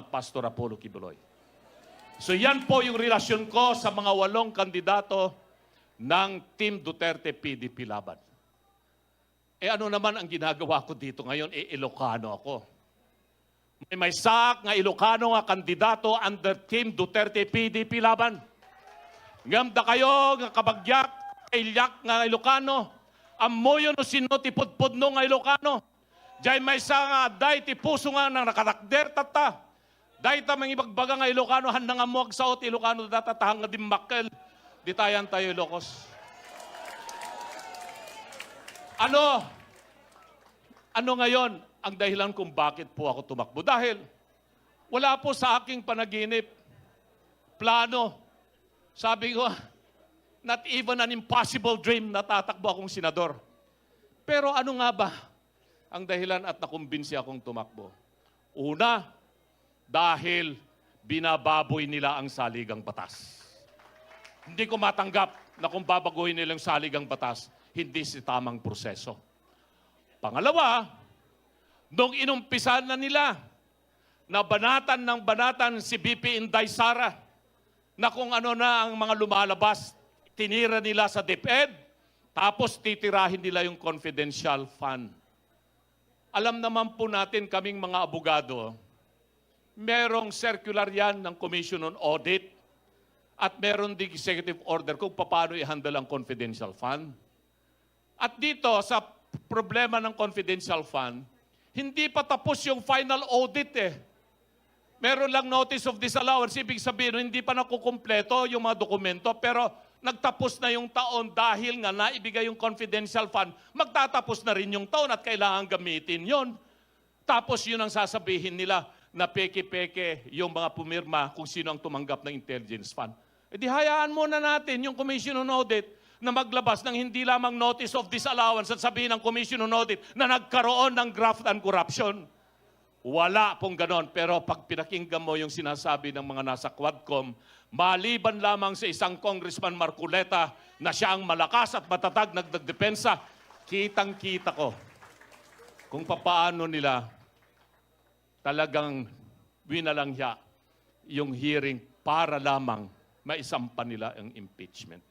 Pastor Apollo Kibuloy. So yan po yung relasyon ko sa mga walong kandidato ng Team Duterte PDP Laban. Eh ano naman ang ginagawa ko dito ngayon? Eh Ilocano ako. May may sak nga Ilocano nga kandidato under Team Duterte PDP Laban. Ngamda kayo nga kabagyak, ilyak nga Ilocano. Amoyo no sino ti pudpud no nga Ilocano. Diyay may sa nga day ti puso nga nang nakatakder tata. Day ta mga ibagbaga nga Ilocano handa nga muag saot Ilocano data tahang nga dimmakkel. Di tayan tayo Ilocos. Ano? Ano ngayon ang dahilan kung bakit po ako tumakbo? Dahil wala po sa aking panaginip, plano. Sabi ko, not even an impossible dream na tatakbo akong senador. Pero ano nga ba ang dahilan at nakumbinsi akong tumakbo? Una, dahil binababoy nila ang saligang batas. Hindi ko matanggap na kung babaguhin nilang saligang batas, hindi si tamang proseso. Pangalawa, nung inumpisan na nila na banatan ng banatan si BP Inday Sara na kung ano na ang mga lumalabas, tinira nila sa DepEd, tapos titirahin nila yung confidential fund. Alam naman po natin kaming mga abogado, merong circular yan ng Commission on Audit at meron din executive order kung paano i-handle ang confidential fund. At dito, sa problema ng confidential fund, hindi pa tapos yung final audit eh. Meron lang notice of disallowance. Ibig sabihin, hindi pa nakukumpleto yung mga dokumento, pero nagtapos na yung taon dahil nga naibigay yung confidential fund, magtatapos na rin yung taon at kailangan gamitin yon. Tapos yun ang sasabihin nila na peke-peke yung mga pumirma kung sino ang tumanggap ng intelligence fund. E di hayaan muna natin yung Commission on Audit na maglabas ng hindi lamang notice of disallowance at sabihin ng Commission on Audit na nagkaroon ng graft and corruption. Wala pong ganon. Pero pag pinakinggan mo yung sinasabi ng mga nasa Quadcom, maliban lamang sa isang Congressman Marculeta na siya ang malakas at matatag nagdagdepensa, kitang-kita ko kung papaano nila talagang winalangya yung hearing para lamang maisampa nila ang impeachment.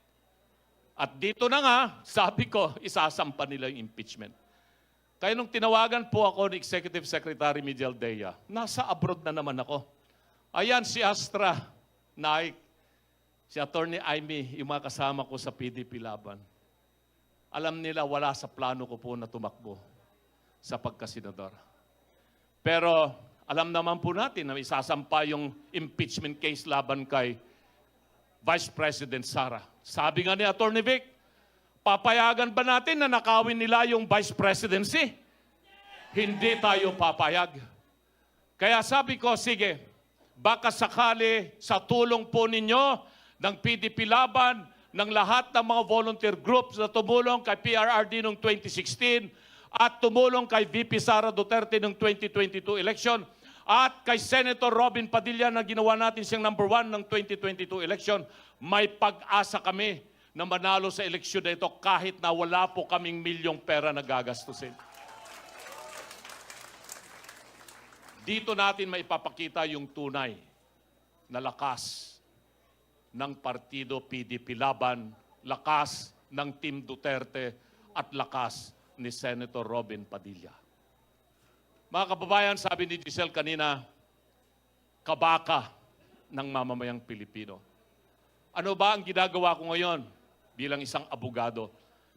At dito na nga, sabi ko, isasampa nila yung impeachment. Kaya nung tinawagan po ako ni Executive Secretary Miguel Dea, nasa abroad na naman ako. Ayan si Astra, Naik, si Attorney Aimee, yung mga kasama ko sa PDP Laban. Alam nila wala sa plano ko po na tumakbo sa pagkasenador. Pero alam naman po natin na isasampa yung impeachment case laban kay Vice President Sara. Sabi nga ni Attorney Vic, papayagan ba natin na nakawin nila yung Vice Presidency? Hindi tayo papayag. Kaya sabi ko, sige, baka sakali sa tulong po ninyo ng PDP Laban, ng lahat ng mga volunteer groups na tumulong kay PRRD noong 2016 at tumulong kay VP Sara Duterte noong 2022 election at kay Senator Robin Padilla na ginawa natin siyang number one ng 2022 election, may pag-asa kami na manalo sa eleksyon na ito kahit na wala po kaming milyong pera na gagastusin. Dito natin maipapakita yung tunay na lakas ng partido PDP Laban, lakas ng Team Duterte at lakas ni Senator Robin Padilla. Mga kababayan, sabi ni Giselle kanina, kabaka ng mamamayang Pilipino. Ano ba ang ginagawa ko ngayon bilang isang abogado?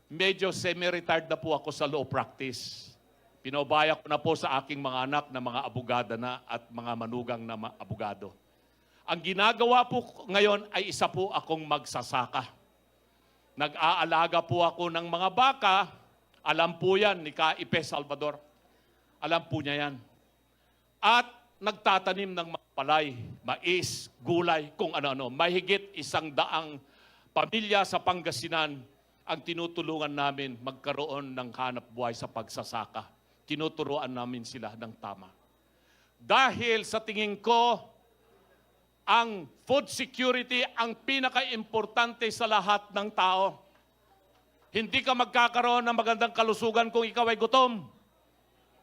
Medyo semi-retired na po ako sa law practice. Pinobaya ko na po sa aking mga anak na mga abogada na at mga manugang na ma- abogado. Ang ginagawa po ngayon ay isa po akong magsasaka. Nag-aalaga po ako ng mga baka. Alam po yan ni Kaipe Salvador. Alam po niya yan. At nagtatanim ng palay, mais, gulay, kung ano-ano. Mahigit isang daang pamilya sa Pangasinan ang tinutulungan namin magkaroon ng hanap buhay sa pagsasaka. Tinuturuan namin sila ng tama. Dahil sa tingin ko, ang food security ang pinaka-importante sa lahat ng tao. Hindi ka magkakaroon ng magandang kalusugan kung ikaw ay gutom.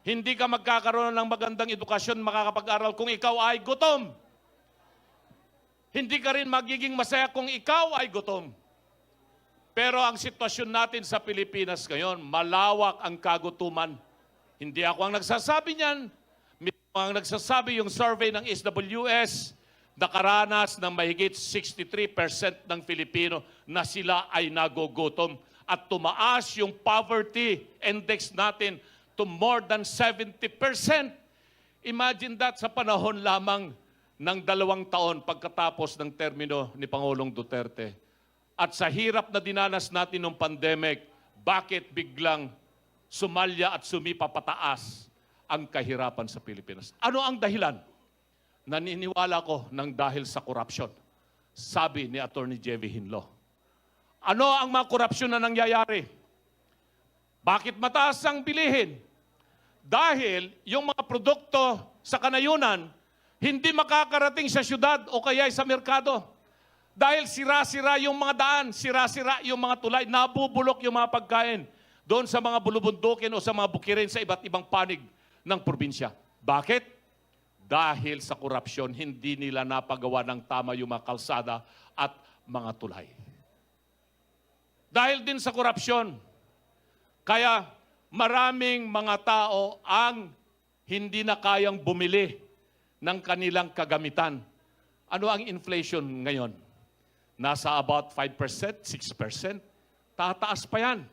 Hindi ka magkakaroon ng magandang edukasyon, makakapag-aral kung ikaw ay gutom. Hindi ka rin magiging masaya kung ikaw ay gutom. Pero ang sitwasyon natin sa Pilipinas ngayon, malawak ang kagutuman. Hindi ako ang nagsasabi niyan. Mismo ang nagsasabi yung survey ng SWS, nakaranas ng mahigit 63% ng Filipino na sila ay nagugutom. At tumaas yung poverty index natin to more than 70%. Imagine that sa panahon lamang ng dalawang taon pagkatapos ng termino ni Pangulong Duterte. At sa hirap na dinanas natin ng pandemic, bakit biglang sumalya at sumipa pataas ang kahirapan sa Pilipinas? Ano ang dahilan? Naniniwala ko ng dahil sa korupsyon. Sabi ni Attorney Jevy Hinlo. Ano ang mga korupsyon na nangyayari? Bakit mataas ang bilihin? Dahil yung mga produkto sa kanayunan, hindi makakarating sa syudad o kaya sa merkado. Dahil sira-sira yung mga daan, sira-sira yung mga tulay, nabubulok yung mga pagkain doon sa mga bulubundukin o sa mga bukirin sa iba't ibang panig ng probinsya. Bakit? Dahil sa korupsyon, hindi nila napagawa ng tama yung mga kalsada at mga tulay. Dahil din sa korupsyon, kaya maraming mga tao ang hindi na kayang bumili ng kanilang kagamitan. Ano ang inflation ngayon? Nasa about 5%, 6%. Tataas pa yan.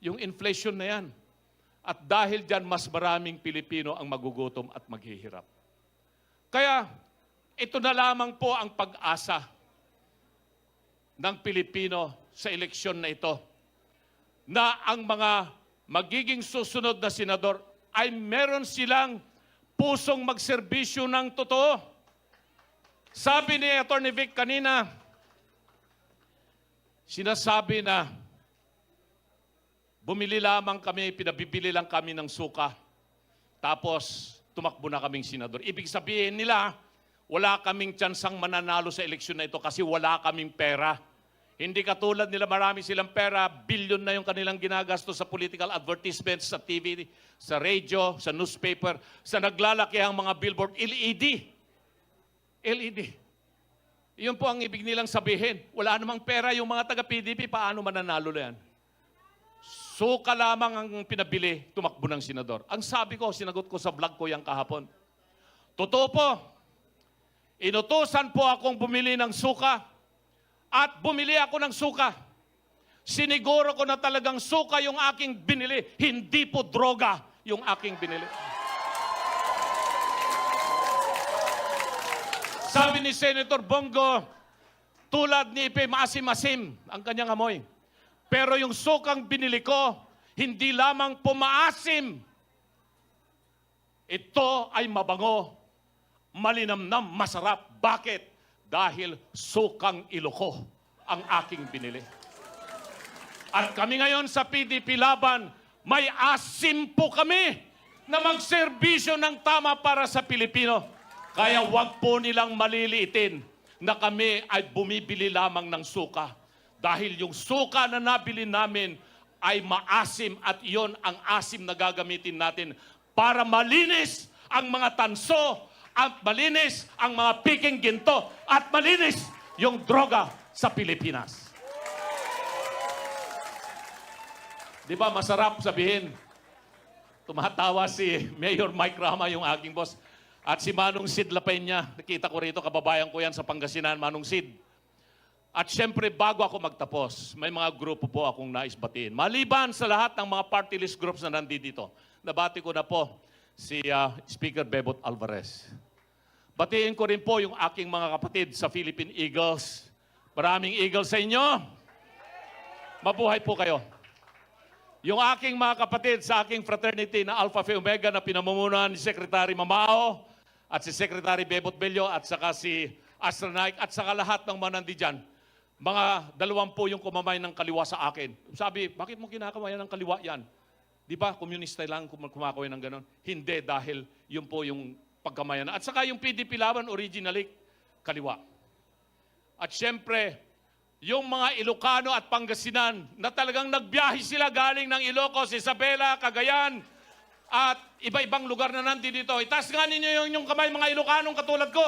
Yung inflation na yan. At dahil dyan, mas maraming Pilipino ang magugutom at maghihirap. Kaya, ito na lamang po ang pag-asa ng Pilipino sa eleksyon na ito na ang mga magiging susunod na senador ay meron silang pusong magserbisyo ng totoo. Sabi ni Atty. Vic kanina, sinasabi na bumili lamang kami, pinabibili lang kami ng suka. Tapos tumakbo na kaming senador. Ibig sabihin nila, wala kaming tsansang mananalo sa eleksyon na ito kasi wala kaming pera. Hindi katulad nila, marami silang pera, billion na yung kanilang ginagastos sa political advertisements, sa TV, sa radio, sa newspaper, sa naglalaki ang mga billboard, LED. LED. Yun po ang ibig nilang sabihin. Wala namang pera yung mga taga-PDP, paano mananalo na yan? Suka lamang ang pinabili, tumakbo ng senador. Ang sabi ko, sinagot ko sa vlog ko yung kahapon. Totoo po, inutusan po akong bumili ng suka at bumili ako ng suka. Siniguro ko na talagang suka yung aking binili, hindi po droga yung aking binili. Sabi ni Senator Bongo, tulad ni Ipe, maasim-asim ang kanyang amoy. Pero yung sukang binili ko, hindi lamang pumaasim. Ito ay mabango, malinamnam, masarap. Bakit? Dahil sukang iloko ang aking binili. At kami ngayon sa PDP Laban, may asim po kami na magserbisyo ng tama para sa Pilipino. Kaya wag po nilang maliliitin na kami ay bumibili lamang ng suka. Dahil yung suka na nabili namin ay maasim at iyon ang asim na gagamitin natin para malinis ang mga tanso at malinis ang mga piking ginto at malinis yung droga sa Pilipinas. Di ba masarap sabihin, tumatawa si Mayor Mike Rama, yung aking boss, at si Manong Sid Lapenya, nakita ko rito, kababayan ko yan sa Pangasinan, Manong Sid. At syempre, bago ako magtapos, may mga grupo po akong nais batiin. Maliban sa lahat ng mga party list groups na nandito, nabati ko na po si ah, Speaker Bebot Alvarez. Batiin ko rin po yung aking mga kapatid sa Philippine Eagles. Maraming Eagles sa inyo. Mabuhay po kayo. Yung aking mga kapatid sa aking fraternity na Alpha Phi Omega na pinamumunuan ni Secretary Mamao at si Secretary Bebot Bello at saka si Astra Naik at saka lahat ng mga nandidyan. Mga dalawampu yung kumamay ng kaliwa sa akin. Sabi, bakit mo kinakamayan ng kaliwa yan? Di ba, komunista lang kum- kumakawin ng ganon? Hindi, dahil yun po yung pagkamayan. At saka yung PDP laban, originally, kaliwa. At syempre, yung mga Ilocano at Pangasinan na talagang nagbiyahe sila galing ng Ilocos, Isabela, Cagayan, at iba-ibang lugar na nandito dito. Itaas nga ninyo yung inyong kamay mga Ilocanong katulad ko.